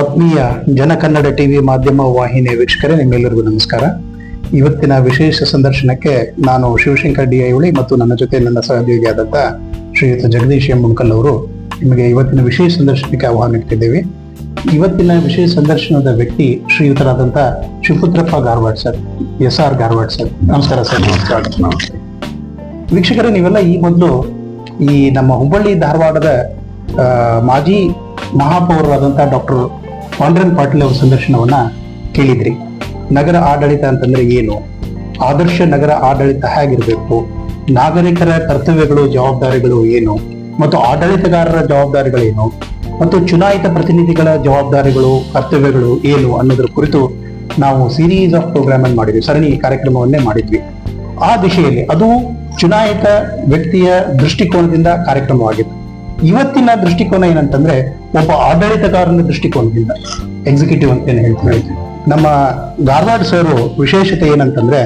ಆತ್ಮೀಯ ಜನಕನ್ನಡ ಟಿವಿ ಮಾಧ್ಯಮ ವಾಹಿನಿಯ ವೀಕ್ಷಕರೇ, ನಿಮ್ಮೆಲ್ಲರಿಗೂ ನಮಸ್ಕಾರ. ಇವತ್ತಿನ ವಿಶೇಷ ಸಂದರ್ಶನಕ್ಕೆ ನಾನು ಶಿವಶಂಕರ್ ಡಿ ಐವಳಿ ಮತ್ತು ನನ್ನ ಜೊತೆ ನನ್ನ ಸಹೋದ್ಯೋಗಿಯಾದಂಥ ಶ್ರೀಯುತ ಜಗದೀಶ್ ಎಂ ಮುಂಕಲ್ ಅವರು ನಿಮಗೆ ಇವತ್ತಿನ ವಿಶೇಷ ಸಂದರ್ಶನಕ್ಕೆ ಆಹ್ವಾನ ಇಟ್ಟಿದ್ದೇವೆ. ಇವತ್ತಿನ ವಿಶೇಷ ಸಂದರ್ಶನದ ವ್ಯಕ್ತಿ ಶ್ರೀಯುತರಾದಂಥ Shivaputrappa Garwad sir, S R Garwad sir. ನಮಸ್ಕಾರ ಸರ್. ನಮಸ್ಕಾರ ವೀಕ್ಷಕರೇ, ನೀವೆಲ್ಲ ಈ ಮೊದಲು ಈ ನಮ್ಮ ಹುಬ್ಬಳ್ಳಿ ಧಾರವಾಡದ ಮಾಜಿ ಮಹಾಪೌರರಾದಂತಹ ಡಾಕ್ಟರ್ ಪಾಂಡ್ರನ್ ಪಾಟೀಲ್ ಅವರ ಸಂದರ್ಶನವನ್ನ ಕೇಳಿದ್ರಿ. ನಗರ ಆಡಳಿತ ಅಂತಂದ್ರೆ ಏನು? ಆದರ್ಶ ನಗರ ಆಡಳಿತ ಹೇಗಿರಬೇಕು? ನಾಗರಿಕರ ಕರ್ತವ್ಯಗಳು, ಜವಾಬ್ದಾರಿಗಳು ಏನು? ಮತ್ತು ಆಡಳಿತಗಾರರ ಜವಾಬ್ದಾರಿಗಳೇನು? ಮತ್ತು ಚುನಾಯಿತ ಪ್ರತಿನಿಧಿಗಳ ಜವಾಬ್ದಾರಿಗಳು, ಕರ್ತವ್ಯಗಳು ಏನು ಅನ್ನೋದ್ರ ಕುರಿತು ನಾವು ಸೀರೀಸ್ ಆಫ್ ಪ್ರೋಗ್ರಾಮ್ ಅನ್ನು ಮಾಡಿದ್ವಿ. ಸರಣಿ ಕಾರ್ಯಕ್ರಮವನ್ನೇ ಮಾಡಿದ್ವಿ. ಆ ದಿಶೆಯಲ್ಲಿ ಅದು ಚುನಾಯಿತ ವ್ಯಕ್ತಿಯ ದೃಷ್ಟಿಕೋನದಿಂದ ಕಾರ್ಯಕ್ರಮವಾಗಿತ್ತು. ಇವತ್ತಿನ ದೃಷ್ಟಿಕೋನ ಏನಂತಂದ್ರೆ ಒಬ್ಬ ಆಡಳಿತಗಾರನ ದೃಷ್ಟಿಕೋನದಿಂದ ಎಕ್ಸಿಕ್ಯೂಟಿವ್ ಅಂತ ಏನು ಹೇಳ್ತೀವಿ. ನಮ್ಮ ಗಾರ್ವಾಡ್ ಸರ್ ವಿಶೇಷತೆ ಏನಂತಂದ್ರೆ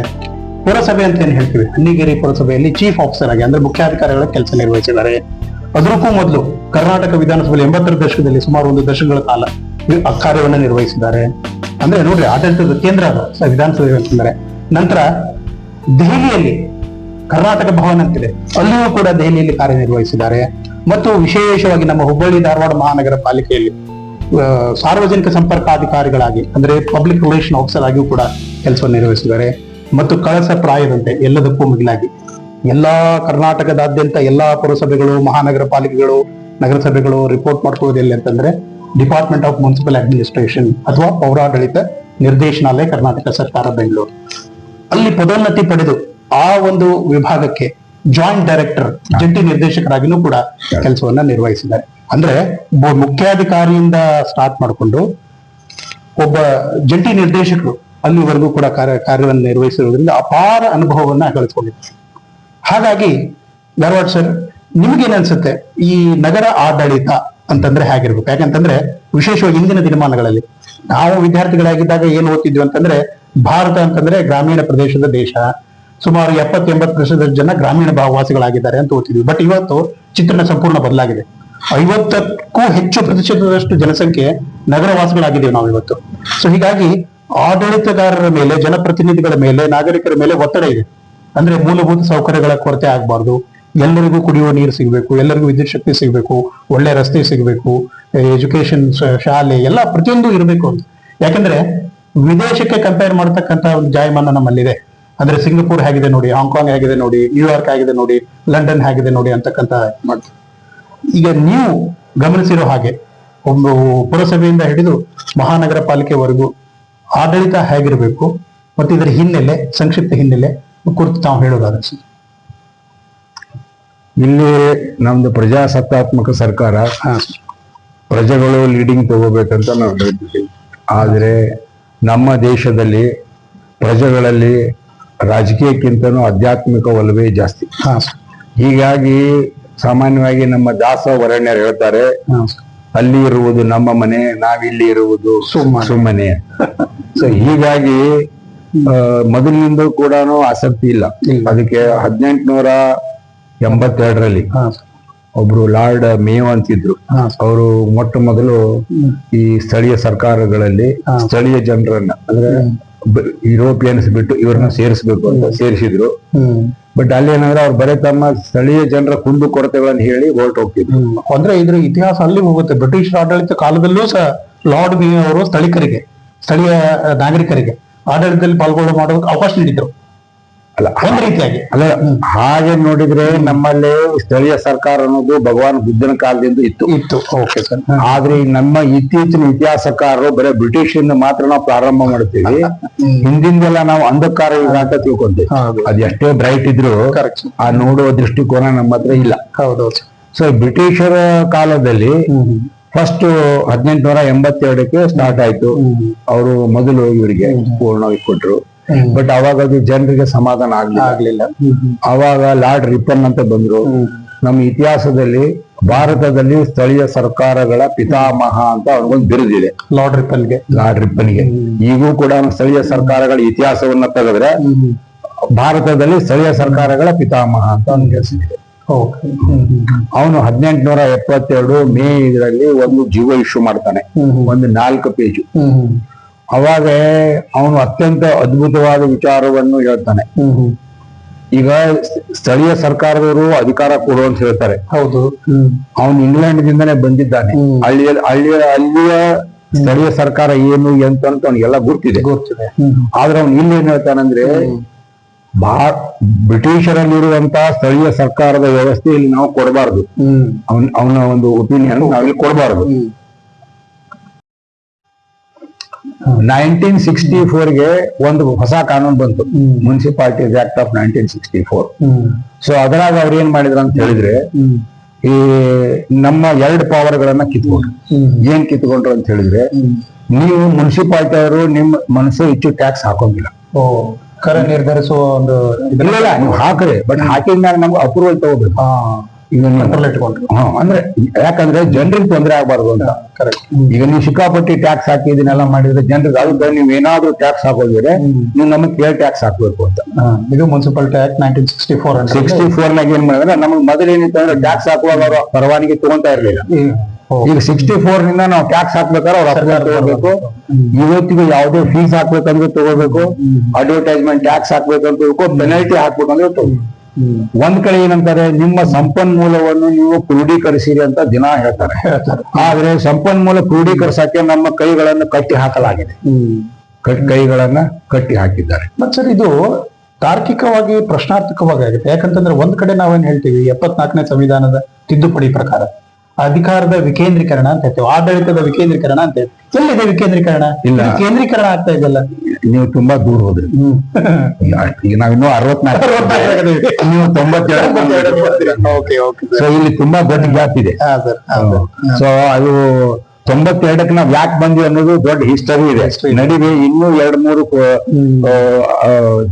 ಪುರಸಭೆ ಅಂತ ಏನು ಹೇಳ್ತೀವಿ. ಹನ್ನಿಗೇರಿ ಪುರಸಭೆಯಲ್ಲಿ ಚೀಫ್ ಆಫೀಸರ್ ಆಗಿ ಅಂದ್ರೆ ಮುಖ್ಯಾಧಿಕಾರಿಗಳ ಕೆಲಸ ನಿರ್ವಹಿಸಿದ್ದಾರೆ. ಅದಕ್ಕೂ ಮೊದಲು ಕರ್ನಾಟಕ ವಿಧಾನಸಭೆಯಲ್ಲಿ ಎಂಬತ್ತರ ದಶಕದಲ್ಲಿ ಸುಮಾರು ಒಂದು ದಶಕಗಳ ಕಾಲ ಕಾರ್ಯವನ್ನು ನಿರ್ವಹಿಸಿದ್ದಾರೆ. ಅಂದ್ರೆ ನೋಡ್ರಿ ಆಡಳಿತದ ಕೇಂದ್ರ ವಿಧಾನಸಭೆ ಅಂತಂದ್ರೆ ನಂತರ ದೆಹಲಿಯಲ್ಲಿ ಕರ್ನಾಟಕ ಭವನ ಅಂತಿದೆ. ಅಲ್ಲಿಯೂ ಕೂಡ ದೆಹಲಿಯಲ್ಲಿ ಕಾರ್ಯನಿರ್ವಹಿಸಿದ್ದಾರೆ. ಮತ್ತು ವಿಶೇಷವಾಗಿ ನಮ್ಮ ಹುಬ್ಬಳ್ಳಿ ಧಾರವಾಡ ಮಹಾನಗರ ಪಾಲಿಕೆಯಲ್ಲಿ ಸಾರ್ವಜನಿಕ ಸಾರ್ವಜನಿಕ ಸಂಪರ್ಕಾಧಿಕಾರಿಗಳಾಗಿ, ಅಂದ್ರೆ ಪಬ್ಲಿಕ್ ರಿಲೇಷನ್ ಆಫೀಸರ್ ಆಗಿಯೂ ಕೂಡ ಕೆಲಸವನ್ನು ನಿರ್ವಹಿಸಿದ್ದಾರೆ. ಮತ್ತು ಕಳಸ ಪ್ರಾಯದಂತೆ ಎಲ್ಲದಕ್ಕೂ ಮಿಗಿಲಾಗಿ ಎಲ್ಲಾ ಕರ್ನಾಟಕದಾದ್ಯಂತ ಎಲ್ಲಾ ಪುರಸಭೆಗಳು, ಮಹಾನಗರ ಪಾಲಿಕೆಗಳು, ನಗರಸಭೆಗಳು ರಿಪೋರ್ಟ್ ಮಾಡ್ಕೊಳ್ಳೋದು ಎಲ್ಲಿ ಅಂತಂದ್ರೆ ಡಿಪಾರ್ಟ್ಮೆಂಟ್ ಆಫ್ ಮುನ್ಸಿಪಲ್ ಅಡ್ಮಿನಿಸ್ಟ್ರೇಷನ್ ಅಥವಾ ಪೌರಾಡಳಿತ ನಿರ್ದೇಶನಾಲಯ ಕರ್ನಾಟಕ ಸರ್ಕಾರ, ಬೆಂಗಳೂರು. ಅಲ್ಲಿ ಪದೋನ್ನತಿ ಪಡೆದು ಆ ಒಂದು ವಿಭಾಗಕ್ಕೆ ಜಾಯಿಂಟ್ ಡೈರೆಕ್ಟರ್ ಜಂಟಿ ನಿರ್ದೇಶಕರಾಗಿನೂ ಕೂಡ ಕೆಲಸವನ್ನ ನಿರ್ವಹಿಸಿದ್ದಾರೆ. ಅಂದ್ರೆ ಮುಖ್ಯಾಧಿಕಾರಿಯಿಂದ ಸ್ಟಾರ್ಟ್ ಮಾಡಿಕೊಂಡು ಒಬ್ಬ ಜಂಟಿ ನಿರ್ದೇಶಕರು ಅಲ್ಲಿವರೆಗೂ ಕೂಡ ಕಾರ್ಯ, ಕಾರ್ಯವನ್ನು ನಿರ್ವಹಿಸಿರೋದ್ರಿಂದ ಅಪಾರ ಅನುಭವವನ್ನ ಗಳಿಸ್ಕೊಂಡಿದ್ದಾರೆ ಹಾಗಾಗಿ ಧಾರವಾಡ ಸರ್ ನಿಮ್ಗೇನ್ ಅನ್ಸುತ್ತೆ ಈ ನಗರ ಆಡಳಿತ ಅಂತಂದ್ರೆ ಹೇಗಿರ್ಬೇಕು? ಯಾಕಂತಂದ್ರೆ ವಿಶೇಷವಾಗಿ ಇಂದಿನ ದಿನಮಾನಗಳಲ್ಲಿ ನಾವು ವಿದ್ಯಾರ್ಥಿಗಳಾಗಿದ್ದಾಗ ಏನ್ ಓದ್ತಿದ್ವಿ ಅಂತಂದ್ರೆ ಭಾರತ ಅಂತಂದ್ರೆ ಗ್ರಾಮೀಣ ಪ್ರದೇಶದ ದೇಶ ಸುಮಾರು ಎಪ್ಪತ್ತು ಎಂಬತ್ತು ಪ್ರತಿಶತ ಜನ ಗ್ರಾಮೀಣ ಭಾಗವಾಸಿಗಳಾಗಿದ್ದಾರೆ ಅಂತ ಓದ್ತಿದ್ವಿ. ಬಟ್ ಇವತ್ತು ಚಿತ್ರಣ ಸಂಪೂರ್ಣ ಬದಲಾಗಿದೆ. ಐವತ್ತಕ್ಕೂ ಹೆಚ್ಚು ಪ್ರತಿಶತದಷ್ಟು ಜನಸಂಖ್ಯೆ ನಗರವಾಸಿಗಳಾಗಿದ್ದೇವೆ ನಾವು ಇವತ್ತು. ಸೊ ಹೀಗಾಗಿ ಆಡಳಿತಗಾರರ ಮೇಲೆ, ಜನಪ್ರತಿನಿಧಿಗಳ ಮೇಲೆ, ನಾಗರಿಕರ ಮೇಲೆ ಒತ್ತಡ ಇದೆ. ಅಂದ್ರೆ ಮೂಲಭೂತ ಸೌಕರ್ಯಗಳ ಕೊರತೆ ಆಗಬಾರ್ದು. ಎಲ್ಲರಿಗೂ ಕುಡಿಯುವ ನೀರು ಸಿಗಬೇಕು, ಎಲ್ಲರಿಗೂ ವಿದ್ಯುತ್ ಶಕ್ತಿ ಸಿಗಬೇಕು, ಒಳ್ಳೆ ರಸ್ತೆ ಸಿಗಬೇಕು ಎಜುಕೇಶನ್ ಶಾಲೆ, ಎಲ್ಲ ಪ್ರತಿಯೊಂದು ಇರಬೇಕು ಅಂತ. ಯಾಕಂದ್ರೆ ವಿದೇಶಕ್ಕೆ ಕಂಪೇರ್ ಮಾಡತಕ್ಕಂತ ಒಂದು ಜಾಯಮಾನ ನಮ್ಮಲ್ಲಿದೆ. ಅಂದ್ರೆ ಸಿಂಗಾಪುರ್ ಹೇಗಿದೆ ನೋಡಿ ಹಾಂಗ್ಕಾಂಗ್ ಹೇಗಿದೆ ನೋಡಿ ನ್ಯೂಯಾರ್ಕ್ ಆಗಿದೆ ನೋಡಿ ಲಂಡನ್ ಹೇಗಿದೆ ನೋಡಿ ಅಂತಕ್ಕಂತ ಮಾಡ್ತೀವಿ ಈಗ ನೀವು ಗಮನಿಸಿರೋ ಹಾಗೆ ಒಂದು ಪುರಸಭೆಯಿಂದ ಹಿಡಿದು ಮಹಾನಗರ ಪಾಲಿಕೆವರೆಗೂ ಆಡಳಿತ ಹೇಗಿರಬೇಕು ಮತ್ತು ಇದರ ಹಿನ್ನೆಲೆ ಸಂಕ್ಷಿಪ್ತ ಹಿನ್ನೆಲೆ ಕುರಿತು ತಾವು ಹೇಳೋದಾದ್ರೆ. ಇಲ್ಲಿ ನಮ್ದು ಪ್ರಜಾಸತ್ತಾತ್ಮಕ ಸರ್ಕಾರ ಪ್ರಜೆಗಳು ಲೀಡಿಂಗ್ ತಗೋಬೇಕಂತ ನಾವು ಹೇಳ್ತಿದ್ದೀವಿ. ಆದರೆ ನಮ್ಮ ದೇಶದಲ್ಲಿ ಪ್ರಜೆಗಳಲ್ಲಿ ರಾಜಕೀಯಕ್ಕಿಂತನೂ ಆಧ್ಯಾತ್ಮಿಕ ಒಲವೇ ಜಾಸ್ತಿ. ಹಾ. ಹೀಗಾಗಿ ಸಾಮಾನ್ಯವಾಗಿ ನಮ್ಮ ದಾಸ ವರಣ್ಯರು ಹೇಳ್ತಾರೆ ಅಲ್ಲಿ ಇರುವುದು ನಮ್ಮ ಮನೆ ನಾವಿಲ್ಲಿ ಇರುವುದು ಸುಮ್ಮನೆ. ಸೊ ಹೀಗಾಗಿ ಮೊದಲಿನಿಂದ ಕೂಡ ಆಸಕ್ತಿ ಇಲ್ಲ. ಅದಕ್ಕೆ ಹದಿನೆಂಟುನೂರ ಎಂಬತ್ತೆರಡರಲ್ಲಿ ಒಬ್ರು ಲಾರ್ಡ್ ಮೇವ್ ಅಂತಿದ್ರು. ಅವರು ಮೊಟ್ಟ ಮೊದಲು ಈ ಸ್ಥಳೀಯ ಸರ್ಕಾರಗಳಲ್ಲಿ ಸ್ಥಳೀಯ ಜನರನ್ನ ಅಂದ್ರೆ ಯುರೋಪಿಯನ್ಸ್ ಬಿಟ್ಟು ಇವ್ರನ್ನ ಸೇರಿಸಬೇಕು ಅಂತ ಸೇರಿಸಿದ್ರು. ಹ್ಮ್. ಬಟ್ ಅಲ್ಲಿ ಏನಂದ್ರೆ ಅವ್ರು ಬರೀ ತಮ್ಮ ಸ್ಥಳೀಯ ಜನರ ಕುಂದು ಕೊರತೆಗಳನ್ನು ಹೇಳಿ ಹೊರಟು ಹೋಗ್ತಿದ್ರು. ಅಂದ್ರೆ ಇದ್ರ ಇತಿಹಾಸ ಅಲ್ಲಿ ಹೋಗುತ್ತೆ. ಬ್ರಿಟಿಷ್ ಆಡಳಿತ ಕಾಲದಲ್ಲೂ ಸಹ ಲಾರ್ಡ್ ಬಿ ಅವರು ಸ್ಥಳೀಕರಿಗೆ ಸ್ಥಳೀಯ ನಾಗರಿಕರಿಗೆ ಆಡಳಿತದಲ್ಲಿ ಪಾಲ್ಗೊಳ್ಳೋ ಮಾಡೋದಕ್ಕೆ ಅವಕಾಶ ನೀಡಿದ್ರು. ಅಲ್ಲ ಒಂದ್ ರೀತಿಯಾಗಿ. ಅಲ್ಲ ಹಾಗೆ ನೋಡಿದ್ರೆ ನಮ್ಮಲ್ಲಿ ಸ್ಥಳೀಯ ಸರ್ಕಾರ ಅನ್ನೋದು ಭಗವಾನ್ ಬುದ್ಧನ ಕಾಲದಿಂದ ಇತ್ತು. ಇತ್ತು. ಓಕೆ ಸರ್ ಆದ್ರೆ ನಮ್ಮ ಇತ್ತೀಚಿನ ಇತಿಹಾಸಕಾರರು ಬರೀ ಬ್ರಿಟಿಷ್ ಇಂದ ಮಾತ್ರ ನಾವು ಪ್ರಾರಂಭ ಮಾಡ್ತೀವಿ. ಹಿಂದಿಂದೆಲ್ಲ ನಾವು ಅಂಧಕಾರ ಯುಗ ಅಂತ ತಿಳ್ಕೊಂತೀವಿ. ಅದು ಎಷ್ಟೇ ಬ್ರೈಟ್ ಇದ್ರು ಕರೆಕ್ಟ್ ಆ ನೋಡುವ ದೃಷ್ಟಿಕೋನ ನಮ್ಮ ಹತ್ರ ಇಲ್ಲ. ಹೌದು ಸೊ ಬ್ರಿಟಿಷರ ಕಾಲದಲ್ಲಿ ಫಸ್ಟ್ ಹದಿನೆಂಟುನೂರ ಎಂಬತ್ತೆರಡಕ್ಕೆ ಸ್ಟಾರ್ಟ್ ಆಯ್ತು. ಅವರು ಮೊದಲು ಇವರಿಗೆ ಪೂರ್ಣವಾಗಿ ಕೊಟ್ರು. ಬಟ್ ಅವಾಗ ಅದು ಜನರಿಗೆ ಸಮಾಧಾನ ಆಗ್ಲಿಲ್ಲ. ಅವಾಗ ಲಾರ್ಡ್ ರಿಪ್ಪನ್ ಅಂತ ಬಂದ್ರು. ನಮ್ಮ ಇತಿಹಾಸದಲ್ಲಿ ಭಾರತದಲ್ಲಿ ಸ್ಥಳೀಯ ಸರ್ಕಾರಗಳ ಪಿತಾಮಹ ಅಂತ ಅವ್ರಿಗೊಂದು ಬಿರುದಿದೆ. Lord ರಿಪನ್ಗೆ lord ರಿಪ್ಪನ್ಗೆ. ಈಗೂ ಕೂಡ ಸ್ಥಳೀಯ ಸರ್ಕಾರಗಳ ಇತಿಹಾಸವನ್ನ ತೆಗೆದ್ರೆ ಭಾರತದಲ್ಲಿ ಸ್ಥಳೀಯ ಸರ್ಕಾರಗಳ ಪಿತಾಮಹ ಅಂತ ಅವ್ನಿಗೆ ಹೆಸರಿದೆ ಅವನು ಹದಿನೆಂಟುನೂರ ಎಪ್ಪತ್ತೆರಡು ಮೇ ಇದರಲ್ಲಿ ಒಂದು ಜೀವ ಇಶ್ಯೂ ಮಾಡ್ತಾನೆ. ಒಂದು ನಾಲ್ಕು ಪೇಜ್. ಅವಾಗ ಅವನು ಅತ್ಯಂತ ಅದ್ಭುತವಾದ ವಿಚಾರವನ್ನು ಹೇಳ್ತಾನೆ. ಈಗ ಸ್ಥಳೀಯ ಸರ್ಕಾರದವರು ಅಧಿಕಾರ ಕೊಡು ಅಂತ ಹೇಳ್ತಾರೆ. ಹೌದು. ಅವನು ಇಂಗ್ಲೆಂಡ್ ದಿಂದನೇ ಬಂದಿದ್ದಾನೆ. ಹಳ್ಳಿಯ ಹಳ್ಳಿಯ ಅಲ್ಲಿಯ ಸ್ಥಳೀಯ ಸರ್ಕಾರ ಏನು ಎಂತ ಅಂತ ಅವನಿಗೆಲ್ಲ ಗೊತ್ತಿದೆ. ಗೊತ್ತಿದೆ. ಆದ್ರೆ ಅವ್ನು ಇಲ್ಲಿ ಏನ್ ಹೇಳ್ತಾನಂದ್ರೆ ಬಾ ಬ್ರಿಟಿಷರಲ್ಲಿರುವಂತಹ ಸ್ಥಳೀಯ ಸರ್ಕಾರದ ವ್ಯವಸ್ಥೆಯಲ್ಲಿ ನಾವು ಕೊಡಬಾರ್ದು. ಅವನ್ ಅವನ ಒಂದು ಒಪಿನಿಯನ್ ನಾವಿಲ್ಲಿ ಕೊಡಬಾರ್ದು ಹ್ಮ್ ನೈನ್ಟೀನ್ ಸಿಕ್ಸ್ಟಿ ಗೆ ಒಂದು ಹೊಸ ಕಾನೂನು ಬಂತು. Municipality municipalities act of nineteen sixty four. So ಅದರಾಗ ಅವ್ರು ಏನ್ ಮಾಡಿದ್ರು ಅಂತ ಹೇಳಿದ್ರೆ ಈ ನಮ್ಮ ಎರಡು ಪವರ್ ಗಳನ್ನ ಕಿತ್ಕೊಂಡ್ರು ಏನ್ ಕಿತ್ಕೊಂಡ್ರು ಅಂತ ಹೇಳಿದ್ರೆ ನೀವು ಮುನ್ಸಿಪಾಲಿಟಿ ಅವರು ನಿಮ್ ಮನಸ್ಸು ಹೆಚ್ಚು ಟ್ಯಾಕ್ಸ್ ಹಾಕೋಂಗಿಲ್ಲ. ಕರೆ ನಿರ್ಧರಿಸುವ ಒಂದು ಇಲ್ಲ ನೀವು ಹಾಕ್ರಿ ಬಟ್ ಹಾಕಿದ್ಮೇಲೆ ನಮ್ಗೆ ಅಪ್ರೂವಲ್ ತಗೋಬೇಕು. ಇಟ್ಕೊಂಡ್ರು ಅಂದ್ರೆ ಯಾಕಂದ್ರೆ ಜನರಿಗೆ ತೊಂದರೆ ಆಗ್ಬಾರ್ದು ಅಂತ. ಕರೆಕ್ಟ್ ಈಗ ನೀವು ಸಿಕ್ಕಾಪಟ್ಟಿ ಟ್ಯಾಕ್ಸ್ ಹಾಕಿ ಇದನ್ನೆಲ್ಲ ಮಾಡಿದ್ರೆ ಜನರಿಗೆ ಅದಕ್ಕೆ ನೀವು ಏನಾದ್ರೂ ಟ್ಯಾಕ್ಸ್ ಹಾಕೋದಿದ್ರೆ ನೀವು ನಮಗೆ ಕೇಳಿ ಟ್ಯಾಕ್ಸ್ ಹಾಕ್ಬೇಕು ಅಂತ. ಇದು municipality act nineteen sixty four sixty four ನಾಗ ಏನ್ ಮಾಡಿದ್ರೆ ನಮಗೆ ಮೊದಲು ಏನಿತ್ತು ಅಂದ್ರೆ ಟ್ಯಾಕ್ಸ್ ಹಾಕುವಾಗ ಅವರು ಪರವಾನಗಿ ತಗೊಂತಾ ಇರ್ಲಿಲ್ಲ. ಈಗ ಸಿಕ್ಸ್ಟಿ ಫೋರ್ನಿಂದ ನಾವು ಟ್ಯಾಕ್ಸ್ ಹಾಕ್ಬೇಕಾದ್ರೆ ಅವ್ರ ಅರ್ಜಿ ತಗೋಬೇಕು. ಇವತ್ತಿಗೆ ಯಾವುದೇ ಫೀಸ್ ಹಾಕ್ಬೇಕಂದ್ರೆ ತಗೋಬೇಕು. ಅಡ್ವರ್ಟೈಸ್ಮೆಂಟ್ ಟ್ಯಾಕ್ಸ್ ಹಾಕ್ಬೇಕಂತ ಪೆನಲ್ಟಿ ಹಾಕ್ಬೇಕಂದ್ರೆ ತಗೋ ಒಂದ್ ಕಡೆ ಏನಂತಾರೆ ನಿಮ್ಮ ಸಂಪನ್ಮೂಲವನ್ನು ನೀವು ಕ್ರೋಢೀಕರಿಸಿರಿ ಅಂತ ದಿನ ಹೇಳ್ತಾರೆ. ಆದ್ರೆ ಸಂಪನ್ಮೂಲ ಕ್ರೋಢೀಕರಿಸಕ್ಕೆ ನಮ್ಮ ಕೈಗಳನ್ನು ಕಟ್ಟಿ ಹಾಕಲಾಗಿದೆ. ಕೈಗಳನ್ನ ಕಟ್ಟಿ ಹಾಕಿದ್ದಾರೆ. ಮತ್ ಸರ್ ಇದು ತಾರ್ಕಿಕವಾಗಿ ಪ್ರಶ್ನಾರ್ಥಕವಾಗಿ ಆಗುತ್ತೆ. ಯಾಕಂತಂದ್ರೆ ಒಂದ್ ಕಡೆ ನಾವೇನ್ ಹೇಳ್ತೀವಿ ಎಪ್ಪತ್ನಾಲ್ಕನೇ ಸಂವಿಧಾನದ ತಿದ್ದುಪಡಿ ಪ್ರಕಾರ. ಅಧಿಕಾರದ ವಿಕೇಂದ್ರೀಕರಣ ಅಂತ ಹೇಳ್ತೇವೆ ಆಡಳಿತದ ವಿಕೇಂದ್ರೀಕರಣ ಅಂತ ಹೇಳ್ತೇವೆ. ಎಲ್ಲಿದೆ ವಿಕೇಂದ್ರೀಕರಣ? ಇಲ್ಲ. ಕೇಂದ್ರೀಕರಣ ಆಗ್ತಾ ಇದೆಯಲ್ಲ. ನೀವು ತುಂಬಾ ದೂರ ಹೋದ್ರಿ. ಈಗ ನಾವಿನ್ನೂ ಅರವತ್ನಾಲ್ಕು ನೀವು ಓಕೆ ಓಕೆ ಸೊ ಇಲ್ಲಿ ತುಂಬಾ ದೊಡ್ಡ ಗ್ಯಾಪ್ ಇದೆ. ಹಾ ಸರ್. ಸೊ ಅದು ತೊಂಬತ್ತೆರಡಕ್ಕೆ ನಾವ್ ಯಾಕೆ ಬಂದ್ವಿ ಅನ್ನೋದು ದೊಡ್ಡ ಹಿಸ್ಟರಿ ಇದೆ. ನಡಿವೆ ಇನ್ನೂ ಎರಡ್ ಮೂರು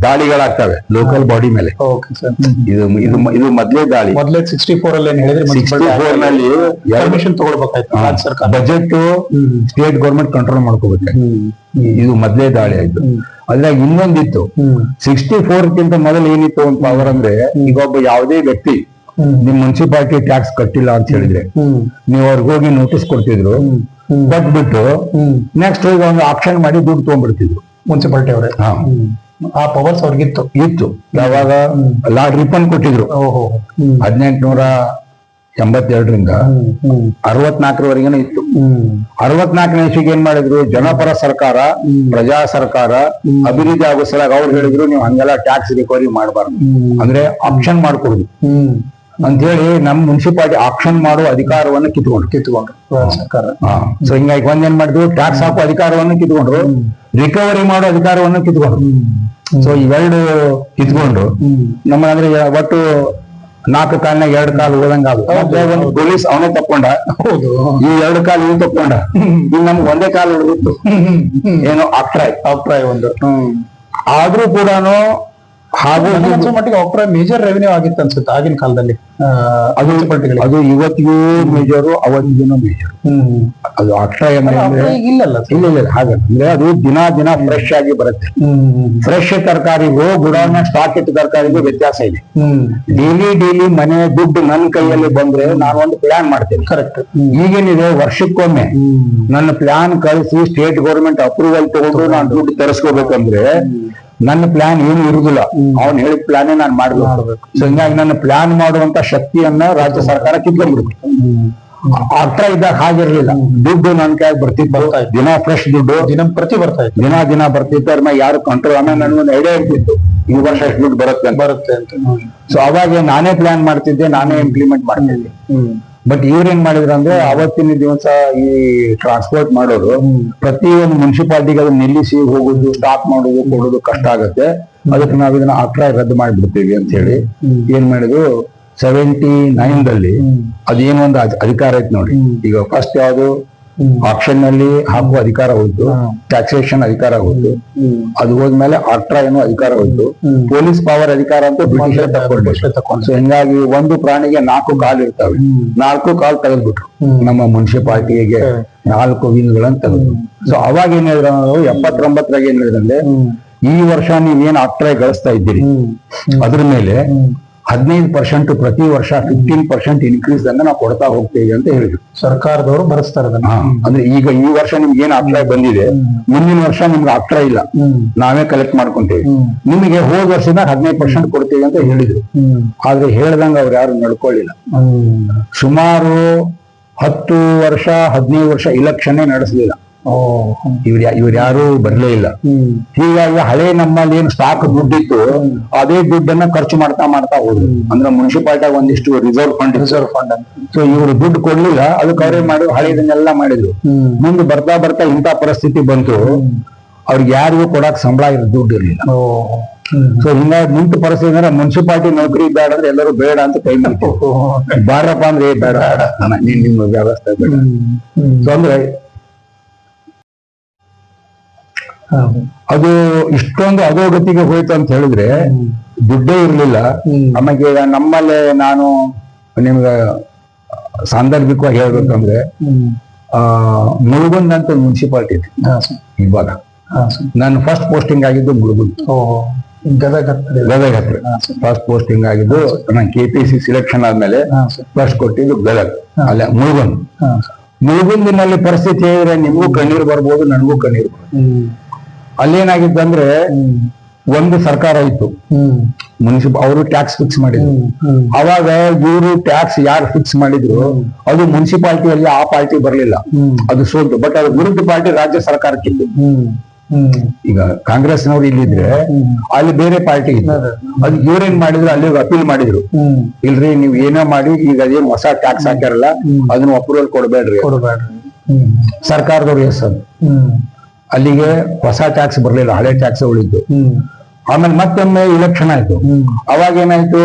ದಾಳಿಗಳಾಗ್ತವೆ ಲೋಕಲ್ ಬಾಡಿ ಮೇಲೆ. ಓಕೆ ಸರ್ ಇದು ಇದು ಇದು ಮೊದ್ಲೇ ದಾಳಿ. ಮೊದ್ಲೇ ಸಿಕ್ಸ್ಟಿ ಫೋರ್ ಅಲ್ಲಿ ಸಿಕ್ಸ್ಟಿ ಫೋರ್ನಲ್ಲಿ ಪರ್ಮಿಷನ್ ತಗೊಳ್ಬೇಕಾಯ್ತು ಬಜೆಟ್ ಸ್ಟೇಟ್ ಗೌರ್ಮೆಂಟ್ ಕಂಟ್ರೋಲ್ ಮಾಡ್ಕೋಬೇಕು. ಇದು ಮೊದ್ಲೇ ದಾಳಿ ಆಯ್ತು. ಅದ್ರಾಗ ಇನ್ನೊಂದಿತ್ತು. ಸಿಕ್ಸ್ಟಿ ಫೋರ್ ಕಿಂತ ಮೊದಲು ಏನಿತ್ತು ಅಂತ ಅವರಂದ್ರೆ ಈಗ ಒಬ್ಬ ಯಾವುದೇ ವ್ಯಕ್ತಿ ನಿಮ್ ಮುನ್ಸಿಪಾಲಿಟಿ ಟ್ಯಾಕ್ಸ್ ಕಟ್ಟಿಲ್ಲ ಅಂತ ಹೇಳಿದ್ರೆ ನೀವು ಅವ್ರಿಗೆ ಹೋಗಿ ನೋಟಿಸ್ ಕೊಡ್ತಿದ್ರು ಬಟ್ ಕೊಟ್ಬಿಟ್ಟು ನೆಕ್ಸ್ಟ್ ಹೋಗಿ ಒಂದು ಆಪ್ಷನ್ ಮಾಡಿ ದುಡ್ಡು ತಗೊಂಡ್ಬಿಡ್ತಿದ್ರು ಮುನ್ಸಿಪಾಲಿಟಿ ಅವರೇ. ಆ ಪವರ್ಸ್ ಅವ್ರಿಗಿತ್ತು ಇತ್ತು. ಯಾವಾಗ? ಲಾಡ್ ರಿಪನ್ ಕೊಟ್ಟಿದ್ರು. ಹದಿನೆಂಟುನೂರ ಎಂಬತ್ತೆರಡರಿಂದ ಅರವತ್ನಾಲ್ಕರವರೆಗೇನೆ ಇತ್ತು. ಅರವತ್ನಾಲ್ಕನೇ ಇಸ್ವಿಗೆ ಏನ್ ಮಾಡಿದ್ರು? ಜನಪರ ಸರ್ಕಾರ ಪ್ರಜಾ ಸರ್ಕಾರ ಅಭಿವೃದ್ಧಿ ಆಗೋ ಸಲಾಗ ಅವ್ರು ಹೇಳಿದ್ರು ನೀವು ಹಂಗೆಲ್ಲ ಟ್ಯಾಕ್ಸ್ ರಿಕವರಿ ಮಾಡಬಾರ್ದು. ಅಂದ್ರೆ ಆಪ್ಷನ್ ಮಾಡ್ಕೊಡುದು. ಹ್ಮ್. ಅಂತ ಹೇಳಿ ನಮ್ ಮುನ್ಸಿಪಾಲಿಟಿ ಆಕ್ಷನ್ ಮಾಡೋ ಅಧಿಕಾರವನ್ನು ಕಿತ್ಕೊಂಡ್ರು. ಕಿತ್ಕೊಂಡ್ರು. ಸರ್ಕಾರ. ಸೊ ಹಿಂಗಾಗಿ ಒಂದ್ ಏನ್ ಮಾಡಿದ್ರು ಟ್ಯಾಕ್ಸ್ ಹಾಕುವ ಅಧಿಕಾರವನ್ನು ಕಿತ್ಕೊಂಡ್ರು. ರಿಕವರಿ ಮಾಡೋ ಅಧಿಕಾರವನ್ನು ಕಿತ್ಕೊಂಡ್ರು. ಸೊ ಇವೆರಡು ಕಿತ್ಕೊಂಡ್ರು. ನಮ್ಮ ಅಂದ್ರೆ ಒಟ್ಟು ನಾಲ್ಕು ಕಾಲ್ನಾಗ ಎರಡು ಕಾಲು ಹೋದಂಗ ಒಂದು ಪೊಲೀಸ್ ಅವನೇ ತಕ್ಕೊಂಡ ಹೌದು. ಈ ಎರಡು ಕಾಲು ಇವ್ ತಕ್ಕೊಂಡ ಈಗ ನಮ್ಗೆ ಒಂದೇ ಕಾಲು ಉಳಿದಿತ್ತು. ಏನೋ ಅಪ್ರಾಯ್. ಅಪ್ರಾಯ್ ಒಂದು. ಆದ್ರೂ ಕೂಡ ಹಾಗೂ ಮಟ್ಟಿಗೆ ಅಭಿಪ್ರಾಯ ಮೇಜರ್ ರೆವೆನ್ಯೂ ಆಗಿತ್ತು ಅನ್ಸುತ್ತೆ ಆಗಿನ ಕಾಲದಲ್ಲಿ. ಅದು ಅದು ಇವತ್ತಿಗೂ ಮೇಜರು ಅವತ್ತಿಗೂ ಮೇಜರ್ ಅದು ಅಕ್ಷಯ ಅಂದ್ರೆ ಇಲ್ಲಲ್ಲ ಇಲ್ಲ ಇಲ್ಲ ಹಾಗೆ ಅಂದ್ರೆ ಅದು ದಿನ ದಿನ ಫ್ರೆಶ್ ಆಗಿ ಬರುತ್ತೆ. ಫ್ರೆಶ್ ತರಕಾರಿಗೂ ಗುಡಾನ ಸ್ಟಾಕ್ ಇಟ್ಟ ತರಕಾರಿಗೂ ವ್ಯತ್ಯಾಸ ಇದೆ. ಡೈಲಿ ಡೈಲಿ ಮನೆ ದುಡ್ಡು ನನ್ನ ಕೈಯಲ್ಲಿ ಬಂದ್ರೆ ನಾನು ಒಂದು ಪ್ಲಾನ್ ಮಾಡ್ತೇನೆ. ಕರೆಕ್ಟ್ ಈಗೇನಿದೆ ವರ್ಷಕ್ಕೊಮ್ಮೆ ನನ್ನ ಪ್ಲಾನ್ ಕಳಿಸಿ ಸ್ಟೇಟ್ ಗೌರ್ಮೆಂಟ್ ಅಪ್ರೂವಲ್ ತಗೊಂಡು ನಾನು ದುಡ್ಡು ತರಿಸ್ಕೋಬೇಕಂದ್ರೆ ನನ್ನ ಪ್ಲಾನ್ ಏನು ಇರುದಿಲ್ಲ. ಅವ್ನು ಹೇಳಿದ ಪ್ಲಾನೇ ನಾನು ಮಾಡಬೇಕು. ಸೊ ಹಿಂಗಾಗಿ ನನ್ನ ಪ್ಲಾನ್ ಮಾಡುವಂತ ಶಕ್ತಿಯನ್ನ ರಾಜ್ಯ ಸರ್ಕಾರ ಕಿತ್ಕೊಂಡ್ಬಿಡ್ತು ಅರ್ಥ ಇದ್ದಾಗ ಹಾಗಿರ್ಲಿಲ್ಲ. ದುಡ್ಡು ನನ್ ಕೈ ಬರ್ತಿತ್ತು. ಬರ್ತಾ ಇತ್ತು. ದಿನ ಫ್ರೆಶ್ ದುಡ್ಡು. ದಿನ ಪ್ರತಿ ಬರ್ತಾ ಇತ್ತು. ದಿನ ದಿನ ಬರ್ತಿತ್ತು. ಅದ್ರ ಮೇಲೆ ಯಾರು ಕಂಟ್ರೋಲ್ ಆಮೇಲೆ ನನಗೊಂದು ಐಡಿಯಾ ಇರ್ತಿತ್ತು. ಈ ವರ್ಷ ಎಷ್ಟು ದುಡ್ಡು ಬರುತ್ತೆ ಬರುತ್ತೆ ಅಂತ. ಸೊ ಅವಾಗ ನಾನೇ ಪ್ಲಾನ್ ಮಾಡ್ತಿದ್ದೆ. ನಾನೇ ಇಂಪ್ಲಿಮೆಂಟ್ ಮಾಡ್ತಿದ್ದೆ. ಬಟ್ ಇವ್ರೇನ್ ಮಾಡಿದ್ರು ಅಂದ್ರೆ ಅವತ್ತಿನ ದಿವಸ ಈ ಟ್ರಾನ್ಸ್ಪೋರ್ಟ್ ಮಾಡೋರು ಪ್ರತಿ ಒಂದು ಮುನ್ಸಿಪಾಲಿಟಿಗೆ ಅದನ್ನ ನಿಲ್ಲಿಸಿ ಹೋಗುದು ಸ್ಟಾಪ್ ಮಾಡೋದು ಕೊಡೋದು ಕಷ್ಟ ಆಗುತ್ತೆ. ಅದಕ್ಕೆ ನಾವ್ ಇದನ್ನ ಅಕ್ರ ರದ್ದು ಮಾಡಿಬಿಡ್ತೀವಿ ಅಂತ ಹೇಳಿ ಏನ್ ಮಾಡಿದ್ರು ಸೆವೆಂಟಿ ನೈನ್ ದಲ್ಲಿ ಅದೇನೋ ಒಂದು ಅಧಿ- ಅಧಿಕಾರ ಐತೆ ನೋಡಿ. ಈಗ ಫಸ್ಟ್ ಯಾವ್ದು? ಆಕ್ಷನ್ನಲ್ಲಿ ಹಾಕುವ ಅಧಿಕಾರ ಹೋಯ್ತು. ಟ್ಯಾಕ್ಸೇಷನ್ ಅಧಿಕಾರ ಹೋಯ್ತು. ಅದು ಹೋದ್ಮೇಲೆ ಆಕ್ಟ್ರಾ ಏನೋ ಅಧಿಕಾರ ಹೋಯ್ತು. ಪೊಲೀಸ್ ಪವರ್ ಅಧಿಕಾರ ಅಂತ ಬ್ರಿಟಿಷರ್. ಸೊ ಹಿಂಗಾಗಿ ಒಂದು ಪ್ರಾಣಿಗೆ ನಾಲ್ಕು ಕಾಲ್ ಇರ್ತಾವೆ. ನಾಲ್ಕು ಕಾಲ್ ತೆಗೆದ್ಬಿಟ್ರು ನಮ್ಮ ಮುನ್ಸಿಪಾಲಿಟಿಗೆ. ನಾಲ್ಕು ವಿಂಗ್ಗಳನ್ನ ತೆಗೆದ್ರು. ಸೊ ಅವಾಗ ಏನ್ ಹೇಳಿದ್ರು ಎಪ್ಪತ್ತೊಂಬತ್ತರಾಗ ಏನ್ ಹೇಳಿದ್ರೆ ಈ ವರ್ಷ ನೀವೇನ್ ಅಟ್ರಾಯ್ ಗಳಿಸ್ತಾ ಇದ್ದೀರಿ? ಅದ್ರ ಮೇಲೆ ಹದಿನೈದು ಪರ್ಸೆಂಟ್ ಪ್ರತಿ ವರ್ಷ ಫಿಫ್ಟೀನ್ ಪರ್ಸೆಂಟ್ ಇನ್ಕ್ರೀಸ್ ಅಂತ ನಾವು ಕೊಡ್ತಾ ಹೋಗ್ತೇವೆ ಅಂತ ಹೇಳಿದ್ರು. ಸರ್ಕಾರದವರು ಅದನ್ನ. ಅಂದ್ರೆ ಈಗ ಈ ವರ್ಷ ನಿಮ್ಗೆ ಏನ್ ಅಪ್ಲೈ ಬಂದಿದೆ ಮುಂದಿನ ವರ್ಷ ನಿಮ್ಗೆ ಅಪ್ಲೈ ಇಲ್ಲ. ನಾವೇ ಕಲೆಕ್ಟ್ ಮಾಡ್ಕೊಂತೇವೆ. ನಿಮಗೆ ಹೋದ ವರ್ಷದಿಂದ ಹದಿನೈದು ಪರ್ಸೆಂಟ್ ಕೊಡ್ತೇವೆ ಅಂತ ಹೇಳಿದ್ರು. ಆದ್ರೆ ಹೇಳ್ದಂಗ ಅವ್ರು ಯಾರು ನಡ್ಕೊಳ್ಳಿಲ್ಲ. ಸುಮಾರು ಹತ್ತು ವರ್ಷ ಹದಿನೈದು ವರ್ಷ ಇಲೆಕ್ಷನ್ ನಡೆಸಲಿಲ್ಲ. ಇವ್ರ ಇವ್ರ ಯಾರು ಬರ್ಲೇ ಇಲ್ಲ ಹೀಗಾಗಿ ಹಳೆ ನಮ್ಮಲ್ಲಿ ಏನು ಸ್ಟಾಕ್ ದುಡ್ಡಿತ್ತು ಅದೇ ದುಡ್ಡನ್ನ ಖರ್ಚು ಮಾಡ್ತಾ ಮಾಡ್ತಾ ಹೋದ್ರು ಅಂದ್ರೆ ಮುನ್ಸಿಪಾಲ್ಟಿಯಾಗ ಒಂದಿಷ್ಟು ರಿಸರ್ವ್ ಫಂಡ್ ರಿಸರ್ವ್ ಫಂಡ್ ಅಂತ ಸೊ ಇವರು ದುಡ್ಡು ಕೊಡ್ಲಿಲ್ಲ ಅದು ಕವರ್ ಮಾಡಿ ಹಳೆದನ್ನೆಲ್ಲ ಮಾಡಿದ್ರು ಮುಂದೆ ಬರ್ತಾ ಬರ್ತಾ ಇಂಥ ಪರಿಸ್ಥಿತಿ ಬಂತು ಅವ್ರಿಗೆ ಯಾರಿಗೂ ಕೊಡಕ್ ಸಂಬಳ ಇರೋ ದುಡ್ಡು ಇರಲಿಲ್ಲ ಸೊ ಹಿಂಗಾಗಿ ನಿಂತ ಪರಿಸ್ಥಿತಿ ಅಂದ್ರೆ ಮುನ್ಸಿಪಾಲ್ಟಿ ನೌಕರಿ ಬೇಡ ಅಂದ್ರೆ ಎಲ್ಲರೂ ಬೇಡ ಅಂತ ಕೈ ಮಾಡ್ತೀವಿ ಬಾರಪ್ಪ ಅಂದ್ರೆ ಬೇಡ ನಿಮ್ಮ ವ್ಯವಸ್ಥೆ ಬೇಡ ಸೊ ಅಂದ್ರೆ ಹೌದು. ಅದು ಇಷ್ಟೊಂದು ಅಧೋಗತಿಗೆ ಹೋಯ್ತು ಅಂತ ಹೇಳಿದ್ರೆ ದುಡ್ಡೇ ಇರಲಿಲ್ಲ. ನಮಗೆ ಆಮೇಲೆ ನಮ್ಮಲ್ಲೇ ನಾನು ನಿಮ್ಗೆ ಸಾಂದರ್ಭಿಕವಾಗಿ ಹೇಳ್ಬೇಕಂದ್ರೆ ಆ ಮುಳುಗುಂದ್ ಅಂತ ಮುನ್ಸಿಪಾಲ್ಟಿ ಇದೆ. ಹಾ ಇವಾಗ. ನಾನು ಫಸ್ಟ್ ಪೋಸ್ಟಿಂಗ್ ಆಗಿದ್ದು ಮುಳುಗುಂದ್. ಓ ಗದಗ ಗದಗ ಹತ್ರ. ಫಸ್ಟ್ ಪೋಸ್ಟಿಂಗ್ ಆಗಿದ್ದು ನಾನು ಕೆ ಪಿ ಸಿ ಸಿಲೆಕ್ಷನ್ ಆದ್ಮೇಲೆ ಫಸ್ಟ್ ಕೊಟ್ಟಿದ್ದು ಗದಗ. ಅಲ್ಲ ಮುಳುಗುಂದ್. ಮುಳುಗುಂದಿನಲ್ಲಿ ಪರಿಸ್ಥಿತಿ ಹೇಳಿದ್ರೆ ನಿಮಗೂ ಕಣ್ಣೀರು ಬರ್ಬೋದು ನನಗೂ ಕಣ್ಣೀರು ಅಲ್ಲೇನಾಗಿತ್ತು ಅಂದ್ರೆ ಒಂದು ಸರ್ಕಾರ ಇತ್ತು. ಮುನ್ಸಿಪ ಅವರು ಟ್ಯಾಕ್ಸ್ ಫಿಕ್ಸ್ ಮಾಡಿದ್ರು. ಅವಾಗ ಇವರು ಟ್ಯಾಕ್ಸ್ ಯಾರು ಫಿಕ್ಸ್ ಮಾಡಿದ್ರು ಅದು ಮುನ್ಸಿಪಾಲಿಟಿಯಲ್ಲಿ ಆ ಪಾರ್ಟಿ ಬರಲಿಲ್ಲ. ಅದು ಸೋತು. ಬಟ್ ಅದು ವಿರುದ್ಧ ಪಾರ್ಟಿ ರಾಜ್ಯ ಸರ್ಕಾರಕ್ಕಿತ್ತು ಈಗ ಕಾಂಗ್ರೆಸ್ನವ್ರು ಇಲ್ಲಿದ್ರೆ ಅಲ್ಲಿ ಬೇರೆ ಪಾರ್ಟಿ ಇತ್ತು. ಅದೇ. ಇವ್ರೇನ್ ಮಾಡಿದ್ರು ಅಲ್ಲಿ ಅಪೀಲ್ ಮಾಡಿದ್ರು. ಇಲ್ರಿ ನೀವ್ ಏನೋ ಮಾಡಿ ಈಗ ಅದೇನ್ ಹೊಸ ಟ್ಯಾಕ್ಸ್ ಹಾಕ್ಯಾರಲ್ಲ ಅದನ್ನ ಅಪ್ರೂವಲ್ ಕೊಡಬೇಡ್ರಿ ಸರ್ಕಾರದವ್ರು ಎಸ್ ಅದು ಅಲ್ಲಿಗೆ ಹೊಸ ಟ್ಯಾಕ್ಸ್ ಬರಲಿಲ್ಲ ಹಳೆ ಟ್ಯಾಕ್ಸ್ ಉಳಿದ್ದು ಆಮೇಲೆ ಮತ್ತೊಮ್ಮೆ ಇಲೆಕ್ಷನ್ ಆಯ್ತು. ಅವಾಗ ಏನಾಯ್ತು?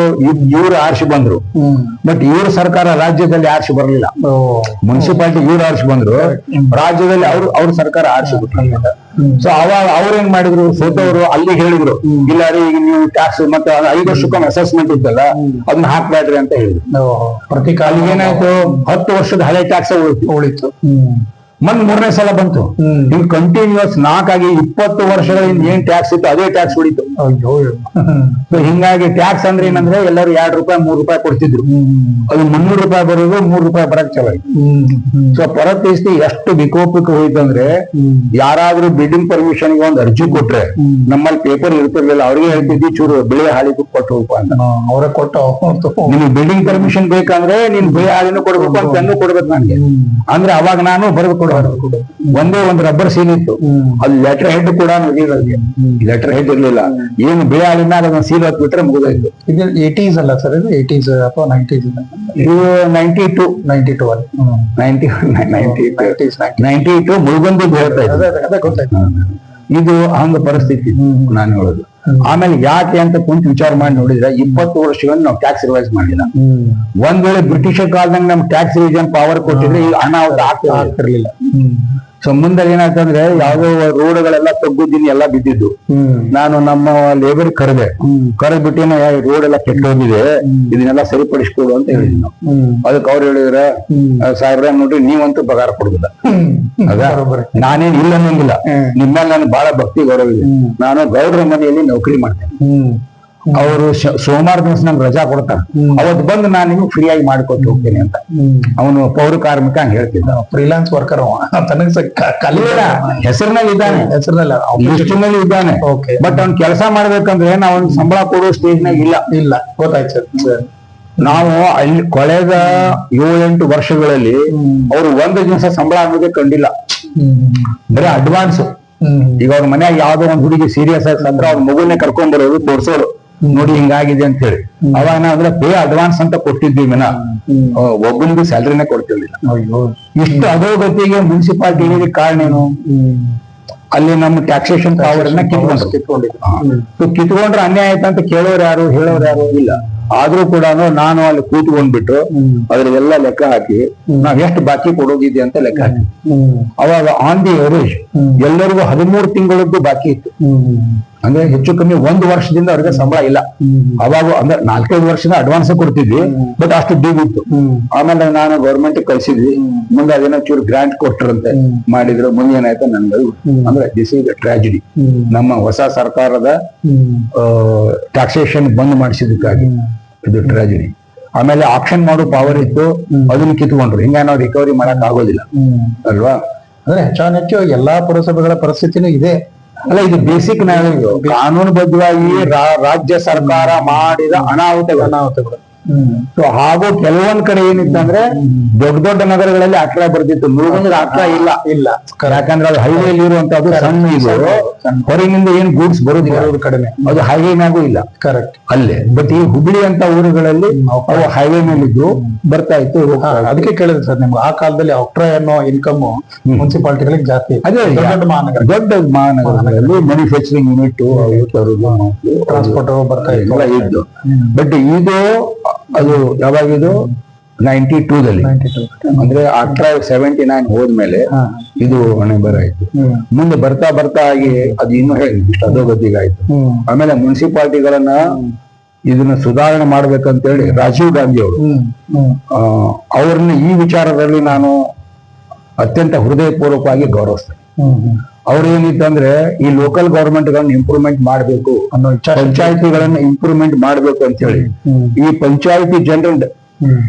ಇವ್ರು ಆರ್ಸಿ ಬಂದ್ರು. ಬಟ್ ಇವ್ರ ಸರ್ಕಾರ ರಾಜ್ಯದಲ್ಲಿ ಆರ್ಸಿ ಬರಲಿಲ್ಲ. ಮುನ್ಸಿಪಾಲಿಟಿ ಇವ್ರು ಆರ್ಸಿ ಬಂದ್ರು. ರಾಜ್ಯದಲ್ಲಿ ಅವ್ರ ಅವ್ರ ಸರ್ಕಾರ ಆರ್ಸಿ ಬಿಟ್ರು ಸೊ ಅವಾಗ ಅವ್ರೇನ್ ಮಾಡಿದ್ರು? ಸೋತವರು ಅಲ್ಲಿ ಹೇಳಿದ್ರು. ಇಲ್ಲ ರೀ ಈಗ ನೀವು ಟ್ಯಾಕ್ಸ್ ಮತ್ತೆ ಐದು ವರ್ಷಕ್ಕೊಮ್ಮೆ ಅಸೆಸ್ಮೆಂಟ್ ಇದ್ದಲ್ಲ ಅದನ್ನ ಹಾಕ್ಬೇಡ್ರಿ ಅಂತ ಹೇಳಿದ್ರು. ಪ್ರತಿ ಕಾಲಿಗೆ ಏನಾಯ್ತು? ಹತ್ತು ವರ್ಷದ ಹಳೆ ಟ್ಯಾಕ್ಸ್ ಉಳಿತು. ಮತ್ ಮೂರನೇ ಸಲ ಬಂತು. ಈ ಹಿಂಗ್ ಕಂಟಿನ್ಯೂಸ್ ನಾಲ್ಕಾಗಿ ಇಪ್ಪತ್ತು ವರ್ಷಗಳಿಂದ ಏನ್ ಟ್ಯಾಕ್ಸ್ ಇತ್ತು ಅದೇ ಟ್ಯಾಕ್ಸ್ ಉಳಿತು. ಹಿಂಗಾಗಿ ಟ್ಯಾಕ್ಸ್ ಅಂದ್ರೆ ಏನಂದ್ರೆ ಎಲ್ಲರೂ ಎರಡ್ ರೂಪಾಯಿ ಮೂರ್ ರೂಪಾಯಿ ಕೊಡ್ತಿದ್ರು. ಅದು ಮುನ್ನೂರು ರೂಪಾಯಿ ಬರೋದು ಮೂರ್ ರೂಪಾಯಿ ಬರಕ್ ಚಲೋ ಸೊ ಪರಿಸ್ಥಿತಿ ಎಷ್ಟು ವಿಕೋಪಕ್ಕೆ ಹೋಯ್ತಂದ್ರೆ ಅಂದ್ರೆ ಯಾರಾದ್ರೂ ಬಿಲ್ಡಿಂಗ್ ಪರ್ಮಿಷನ್ಗೆ ಒಂದ್ ಅರ್ಜಿ ಕೊಟ್ರೆ ನಮ್ಮಲ್ಲಿ ಪೇಪರ್ ಇರ್ತಿರ್ಲಿಲ್ಲ ಅವ್ರಿಗೆ ಹೇಳ್ತಿದ್ವಿ ಚೂರು ಬೆಳೆ ಹಾಳಿಗೂ ಕೊಟ್ಟು ಹೋಗಪ್ಪ ಅಂತ. ಅವರೇ ಕೊಟ್ಟು. ನಿಮ್ಗೆ ಬಿಲ್ಡಿಂಗ್ ಪರ್ಮಿಷನ್ ಬೇಕಂದ್ರೆ ನೀನ್ ಬೆಳೆ ಹಾಳಿನೂ ಕೊಡ್ಬೇಕು ಅಂತ ಕೊಡ್ಬೇಕು ನನ್ಗೆ. ಅಂದ್ರೆ ಅವಾಗ ನಾನು ಬರೆದು ಕೊಡೋದು ಒಂದೇ ಒಂದು ರಬ್ಬರ್ ಸೀನ್ ಇತ್ತು. ಅಲ್ಲಿ ಲೆಟರ್ ಹೆಡ್ ಕೂಡ ಲೆಟರ್ ಹೆಡ್ ಇರ್ಲಿಲ್ಲ. ಏನು ಬೆಳೆ ಹಾಲಿನ ಅದನ್ನ ಸೀಲ್ ಹಾಕ್ಬಿಟ್ರೆ ಮುಗಿದಾಯ್ತು. ಇದು ಏಟೀಸ್ ಅಲ್ಲ ಸರ್ ಇದು ಏಟೀಸ್ ಅಥವಾ ನೈಂಟೀಸ್ ಇದು ನೈಂಟಿ ಟು ನೈಂಟಿ ಟೂ ಅಲ್ಲಿ ninety ninety ninety ninety two ಮುಳುಗಂದು ಹೇಳ್ತಾ ಇದ್ದೆ ಇದು ಹಂಗ ಪರಿಸ್ಥಿತಿ ನಾನು ಹೇಳೋದು. ಆಮೇಲೆ ಯಾಕೆ ಅಂತ ಕುಂತ ವಿಚಾರ ಮಾಡಿ ನೋಡಿದ್ರೆ ಇಪ್ಪತ್ತು ವರ್ಷಗಳನ್ನು ನಾವು ಟ್ಯಾಕ್ಸ್ ರಿವೈಸ್ ಮಾಡಿಲ್ಲ ಒಂದ್ ವೇಳೆ ಬ್ರಿಟಿಷರ್ ಕಾಲದಂಗ್ ನಮ್ ಟ್ಯಾಕ್ಸ್ ರಿವಿಷನ್ ಪವರ್ ಕೊಟ್ಟಿದ್ರೆ ಈ ಹಣ ಅವ್ರು ಆಗ್ತಿರ್ಲಿಲ್ಲ ಸೊ ಮುಂದೆ ಏನಾಯ್ತಂದ್ರೆ ಯಾವ್ದೋ ರೋಡ್ಗಳೆಲ್ಲ ತಗ್ಗುದ್ದೀನಿ ಎಲ್ಲ ಬಿದ್ದಿದ್ದು. ನಾನು ನಮ್ಮ ಲೇಬರ್ ಕರೆದೆ. ಹ್ಮ್. ಕರೆದ್ಬಿಟ್ಟೇನ ರೋಡ್ ಎಲ್ಲ ಕೆಟ್ಟೋಗಿದೆ ಇದನ್ನೆಲ್ಲ ಸರಿಪಡಿಸ್ಕೊಡು ಅಂತ ಹೇಳಿದ್ವಿ ನಾವು ಅದಕ್ಕೆ ಅವ್ರು ಹೇಳಿದ್ರೆ ಸಾಹೇಬ್ರ ನೋಡ್ರಿ ನೀವಂತೂ ಪಗಾರ ಕೊಡುದಿಲ್ಲ. ಅದ? ನಾನೇನ್ ಇಲ್ಲ ಅನ್ನಂಗಿಲ್ಲ. ನಿಮ್ಮಲ್ಲಿ ನಾನು ಬಹಳ ಭಕ್ತಿ ಗೌರವ ಇದೆ. ನಾನು ಗೌಡ್ರ ಮನೆಯಲ್ಲಿ ನೌಕರಿ ಮಾಡ್ತೇನೆ. ಅವರು ಸೋಮವಾರ ದಿವಸ ನಮ್ಗೆ ರಜಾ ಕೊಡ್ತಾರ. ಅವತ್ ಬಂದು ನಾನು ನಿಮ್ಗೆ ಫ್ರೀ ಆಗಿ ಮಾಡಿಕೊಟ್ಟು ಹೋಗ್ತೇನೆ ಅಂತ. ಅವನು ಪೌರ ಕಾರ್ಮಿಕ ಹಂಗ ಹೇಳ್ತಿದ್ದ. ಫ್ರೀಲಾನ್ಸ್ ವರ್ಕರ್ ಅವ. ತನಗ ಕಲಿಯಲ್ಲ ಹೆಸರಿನಲ್ಲಿ ಇದ್ದಾನೆ. ಹೆಸರಿನಲ್ಲ ಇದ್ದಾನೆ. ಓಕೆ ಬಟ್ ಅವ್ನ್ ಕೆಲಸ ಮಾಡ್ಬೇಕಂದ್ರೆ ನಾವ್ ಅವ್ನ ಸಂಬಳ ಕೊಡೋ ಸ್ಟೇಜ್ನಾಗ ಇಲ್ಲ. ಇಲ್ಲ. ಗೊತ್ತಾಯ್ತು ಸರ್. ನಾವು ಅಲ್ಲಿ ಕೊಳೆದ ಏಳೆಂಟು ವರ್ಷಗಳಲ್ಲಿ. ಅವ್ರು ಒಂದು ದಿವಸ ಸಂಬಳ ಅನ್ನೋದೇ ಕಂಡಿಲ್ಲ. ಬರೀ ಅಡ್ವಾನ್ಸ್ ಈಗ ಅವ್ರ ಮನ್ಯಾಗ ಯಾವ್ದೋ ಒಂದ್ ಹುಡುಗಿ ಸೀರಿಯಸ್ ಆಗಿ ಅಂದ್ರೆ ಅವ್ರ ಮಗುನೇ ಕರ್ಕೊಂಡ್ ಬರೋದು ತೋರ್ಸೋರು ನೋಡಿ ಹಿಂಗಾಗಿದೆ ಅಂತ ಹೇಳಿ. ಅವಾಗ ಅಂದ್ರೆ ಪೇ ಅಡ್ವಾನ್ಸ್ ಅಂತ ಕೊಟ್ಟಿದ್ವಿ ಮನ. ಹ್ಮ್. ಒಬ್ಬನಿಗೂ ಸ್ಯಾಲ್ರಿನೇ ಕೊಡ್ತಿರ್ಲಿಲ್ಲ. ಇಷ್ಟು ಅಧೋಗತಿಗೆ ಮುನ್ಸಿಪಾಲ್ಟಿ ಕಾರಣ ಏನು? ಅಲ್ಲಿ ನಮ್ಮ ಟ್ಯಾಕ್ಸೇಷನ್ ಪವರ್ ಅನ್ನ ಕಿತ್ಕೊಂಡು ಕಿತ್ಕೊಂಡಿದ್ರು. ಕಿತ್ಕೊಂಡ್ರೆ ಅನ್ಯಾಯ ಆಯ್ತು ಅಂತ ಕೇಳೋರು ಯಾರು ಹೇಳೋರು ಯಾರು ಇಲ್ಲ. ಆದ್ರೂ ಕೂಡ ನಾನು ಅಲ್ಲಿ ಕೂತ್ಕೊಂಡ್ಬಿಟ್ಟು ಹ್ಮ್. ಅದ್ರದೆಲ್ಲ ಲೆಕ್ಕ ಹಾಕಿ ನಾವ್ ಎಷ್ಟು ಬಾಕಿ ಕೊಡೋದಿದೆ ಅಂತ ಲೆಕ್ಕ ಹಾಕಿ. ಅವಾಗ ಆನ್ ದಿ ಎವರೇಜ್ ಎಲ್ಲರಿಗೂ ಹದಿಮೂರು ತಿಂಗಳದ್ದು ಬಾಕಿ ಇತ್ತು. ಅಂದ್ರೆ ಹೆಚ್ಚು ಕಮ್ಮಿ ಒಂದು ವರ್ಷದಿಂದ ಅವ್ರಿಗೆ ಸಂಬಳ ಇಲ್ಲ. ಅವಾಗ ಅಂದ್ರೆ ನಾಲ್ಕೈದು ವರ್ಷದ ಅಡ್ವಾನ್ಸ್ ಕೊಡ್ತಿದ್ವಿ ಬಟ್ ಅಷ್ಟು ಹ್ಮ್. ಆಮೇಲೆ ನಾನು ಗೌರ್ಮೆಂಟ್ ಕಳ್ಸಿದ್ವಿ. ಮುಂದೆ ಅದೇನೋ ಚೂರು ಗ್ರಾಂಟ್ ಕೊಟ್ರಂತೆ. ಮಾಡಿದ್ರು ಮುಂದೆ ಏನಾಯ್ತು ನನ್ಗೆ. ಅಂದ್ರೆ ದಿಸ್ ಇಸ್ ಟ್ರಾಜಿಡಿ ನಮ್ಮ ಹೊಸ ಸರ್ಕಾರದ ಟ್ಯಾಕ್ಸೇಷನ್ ಬಂದ್ ಮಾಡಿಸಿದಕ್ಕಾಗಿ ಇದು ಟ್ರಾಜಿಡಿ ಆಮೇಲೆ ಆಕ್ಷನ್ ಮಾಡೋ ಪವರ್ ಇತ್ತು. ಅದನ್ನ ಕಿತ್ಕೊಂಡ್ರು. ಹಿಂಗ ನಾವು ರಿಕವರಿ ಮಾಡಕ್ ಆಗೋದಿಲ್ಲ. ಅಲ್ವಾ? ಅಂದ್ರೆ ಹೆಚ್ಚಾನೆಚ್ಚು ಎಲ್ಲಾ ಪುರಸಭೆಗಳ ಪರಿಸ್ಥಿತಿನೂ ಇದೆ. ಅಲ್ಲ ಇದು ಬೇಸಿಕ್ ಕಾನೂನುಬದ್ಧವಾಗಿ ರಾಜ್ಯ ಸರ್ಕಾರ ಮಾಡಿದ ಅನಾಹುತಗಳು. ಅನಾಹುತಗಳು. ಸೊ ಹಾಗೂ ಕೆಲವೊಂದ್ ಕಡೆ ಏನಿತ್ತಂದ್ರೆ ದೊಡ್ಡ ದೊಡ್ಡ ನಗರಗಳಲ್ಲಿ ಅಟ್ರಾ ಬರ್ತಿತ್ತು. ಮುಳುಗಂದ್ರೆ ಅಟ್ರಾ ಇಲ್ಲ ಇಲ್ಲ. ಯಾಕಂದ್ರೆ ಅದು ಹೈವೇ ಇರುವಂತದ್ದು ಸಣ್ಣ ಇದು. ಹೊರಗಿನಿಂದ ಏನ್ ಗೂಡ್ಸ್ ಬರೋದಿಲ್ಲ. ಬರೋದು ಕಡಿಮೆ. ಅದು ಹೈವೇ ಮ್ಯಾಗೂ ಇಲ್ಲ. ಕರೆಕ್ಟ್ ಅಲ್ಲೇ. ಬಟ್ ಈ ಹುಬ್ಳಿ ಅಂತ ಊರುಗಳಲ್ಲಿ ಅವು ಹೈವೇ ಮೇಲಿದ್ದು ಬರ್ತಾ ಇತ್ತು ಅದಕ್ಕೆ ಕೇಳಿದ್ರೆ ಸರ್ ನಿಮ್ಗೆ. ಆ ಕಾಲದಲ್ಲಿ ಆಕ್ಟ್ರಾ ಅನ್ನೋ ಇನ್ಕಮ್ ಮುನ್ಸಿಪಾಲಿಟಿಗಳಿಗೆ ಜಾಸ್ತಿ. ಅದೇ ದೊಡ್ಡ ದೊಡ್ಡ ಮಹಾನಗರ. ದೊಡ್ಡ ಮಹಾನಗರಗಳಲ್ಲಿ ಮ್ಯಾನುಫ್ಯಾಕ್ಚರಿಂಗ್ ಯೂನಿಟ್ ಟ್ರಾನ್ಸ್ಪೋರ್ಟ್ ಬರ್ತಾ ಇತ್ತು. ಬಟ್ ಇದು ಅದು ಯಾವಾಗಿದು? ನೈಂಟಿ ಟೂ ದಲ್ಲಿ. 92. ಅಂದ್ರೆ ಆಫ್ಟರ್ ಸೆವೆಂಟಿ ನೈನ್ ಹೋದ್ಮೇಲೆ. ಇದು ಹಣೆ ಆಯ್ತು ಮುಂದೆ ಬರ್ತಾ ಬರ್ತಾ ಆಗಿ ಅದು ಇನ್ನು ಹೇಳಿ ಅಧೋಗತಿಗಾಯ್ತು. ಹ್ಮ್. ಆಮೇಲೆ ಮುನ್ಸಿಪಾಲ್ಟಿಗಳನ್ನ ಇದನ್ನ ಸುಧಾರಣೆ ಮಾಡ್ಬೇಕಂತೇಳಿ ರಾಜೀವ್ ಗಾಂಧಿ ಅವರು. ಅವ್ರನ್ನ ಈ ವಿಚಾರದಲ್ಲಿ ನಾನು ಅತ್ಯಂತ ಹೃದಯಪೂರ್ವಕವಾಗಿ ಗೌರವಿಸ್ತೇನೆ. ಹ್ಮ್ ಹ್ಮ್ ಅವ್ರು ಈ ಲೋಕಲ್ ಗವರ್ಮೆಂಟ್ ಗಳನ್ನ ಇಂಪ್ರೂವ್ಮೆಂಟ್ ಮಾಡಬೇಕು ಅನ್ನೋ ಪಂಚಾಯತಿಗಳನ್ನ ಇಂಪ್ರೂವ್ಮೆಂಟ್ ಮಾಡಬೇಕು ಅಂತ ಹೇಳಿ ಈ ಪಂಚಾಯತಿ ಜನರಲ್ ಹ್ಮ್.